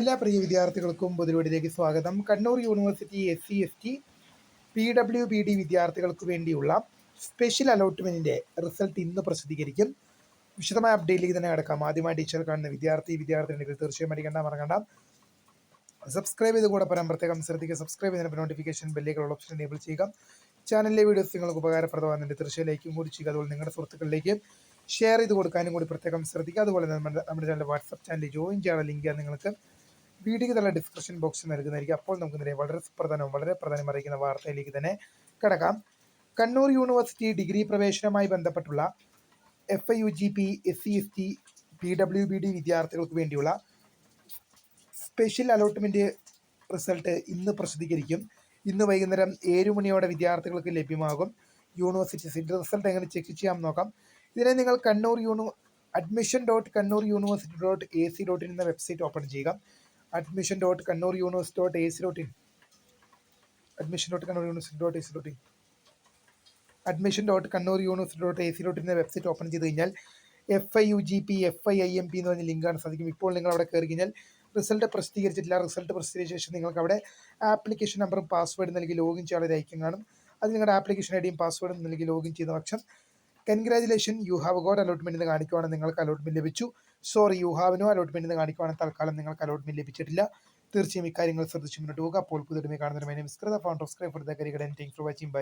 എല്ലാ പ്രിയ വിദ്യാർത്ഥികൾക്കും പൊതുപടിയിലേക്ക് സ്വാഗതം. Kannur university S C S T P W B D വിദ്യാർത്ഥികൾക്ക് വേണ്ടിയുള്ള സ്പെഷ്യൽ അലോട്ട്മെന്റിന്റെ റിസൾട്ട് ഇന്ന് പ്രസിദ്ധീകരിക്കും. വിശദമായ അപ്ഡേറ്റിലേക്ക് തന്നെ കിടക്കാം. ആദ്യമായി ടീച്ചർ കാണുന്ന വിദ്യാർത്ഥി വിദ്യാർത്ഥിനികൾ തീർച്ചയായും അടിക്കണ്ട മറക്കണ്ട. സബ്സ്ക്രൈബ് ചെയ്ത് കൂടെ പറയാൻ പ്രത്യേകം ശ്രദ്ധിക്കുക. സബ്സ്ക്രൈബ് ചെയ്യുന്ന നോട്ടിഫിക്കേഷൻ ബെല്ലേക്കുള്ള ഓപ്ഷൻ എനേബിൾ ചെയ്യുക. ചാനലിലെ വീഡിയോസ് നിങ്ങൾക്ക് ഉപകാരപ്രദമാകുന്നുണ്ട് തീർച്ചയായും ലൈക്കും കൂടി ചെയ്യുക. അതുപോലെ നിങ്ങളുടെ സുഹൃത്തുക്കളിലേക്ക് ഷെയർ ചെയ്ത് കൊടുക്കാനും കൂടി പ്രത്യേകം ശ്രദ്ധിക്കുക. അതുപോലെ നമ്മുടെ നമ്മുടെ ചാനൽ വാട്സപ്പ് ചാനൽ ജോയിൻ ചെയ്യാനുള്ള ലിങ്ക് നിങ്ങൾക്ക് വീഡിയോയ്ക്ക് തന്നെ ഡിസ്ക്രിപ്ഷൻ ബോക്സിൽ നൽകുന്നതായിരിക്കും. അപ്പോൾ നമുക്ക് നേരെ വളരെ പ്രധാനവും വളരെ പ്രധാനം അറിയിക്കുന്ന വാർത്തയിലേക്ക് തന്നെ കിടക്കാം. കണ്ണൂർ യൂണിവേഴ്സിറ്റി ഡിഗ്രി പ്രവേശനവുമായി ബന്ധപ്പെട്ടുള്ള F I U G P S C S T P W B D വിദ്യാർത്ഥികൾക്ക് വേണ്ടിയുള്ള സ്പെഷ്യൽ അലോട്ട്മെന്റ് റിസൾട്ട് ഇന്ന് പ്രസിദ്ധീകരിക്കും. ഇന്ന് വൈകുന്നേരം ഏഴ് മണിയോടെ വിദ്യാർത്ഥികൾക്ക് ലഭ്യമാകും. യൂണിവേഴ്സിറ്റി സീറ്റ് റിസൾട്ട് എങ്ങനെ ചെക്ക് ചെയ്യാം നോക്കാം. ഇതിനെ നിങ്ങൾ Kannur uni admission dot Kannur university dot A C dot in എന്ന വെബ്സൈറ്റ് ഓപ്പൺ ചെയ്യുക. Admission dot Kannur university dot A C dot in admission dot Kannur university dot A C dot in admission dot Kannur university dot A C dot in website open ചെയ്ത് കഴിഞ്ഞാൽ F I U G P F I I M P എന്ന് പറഞ്ഞ ലിങ്കാണ് സാധിക്കും. ഇപ്പോൾ നിങ്ങൾ അവിടെ കയറി കഴിഞ്ഞാൽ റിസൾട്ട് പ്രസിദ്ധീകരിച്ചിട്ടില്ല. റിസൾട്ട് പ്രസിദ്ധീകരിച്ച ശേഷം നിങ്ങൾക്ക് അവിടെ ആപ്ലിക്കേഷൻ നമ്പറും പാസ്വേഡും നൽകി ലോഗിൻ ചെയ്യാനുള്ള ഒരു ഐക്യം കാണും. അത് നിങ്ങളുടെ ആപ്ലിക്കേഷൻ ഐ ഡിയും പാസ്വേഡും നൽകി ലോഗിൻ ചെയ്യുന്ന പക്ഷം congratulation you have got allotment എന്ന് കാണിക്കുവാണെങ്കിൽ നിങ്ങൾക്ക് അലോട്ട്മെന്റ് ലഭിച്ചു. Sorry you have no allotment എന്ന് കാണിക്കുവാണെങ്കിൽ തൽക്കാലം നിങ്ങൾക്ക് അലോട്ട്മെന്റ് ലഭിച്ചിട്ടില്ല. തീർച്ചയായും ഇക്കാര്യങ്ങൾ ശ്രദ്ധിച്ച് മുന്നോട്ട് പോകുക അപ്പോൾ പുതിയ കാണുന്ന my name is Kritha founder for the കരികടൻ for watching by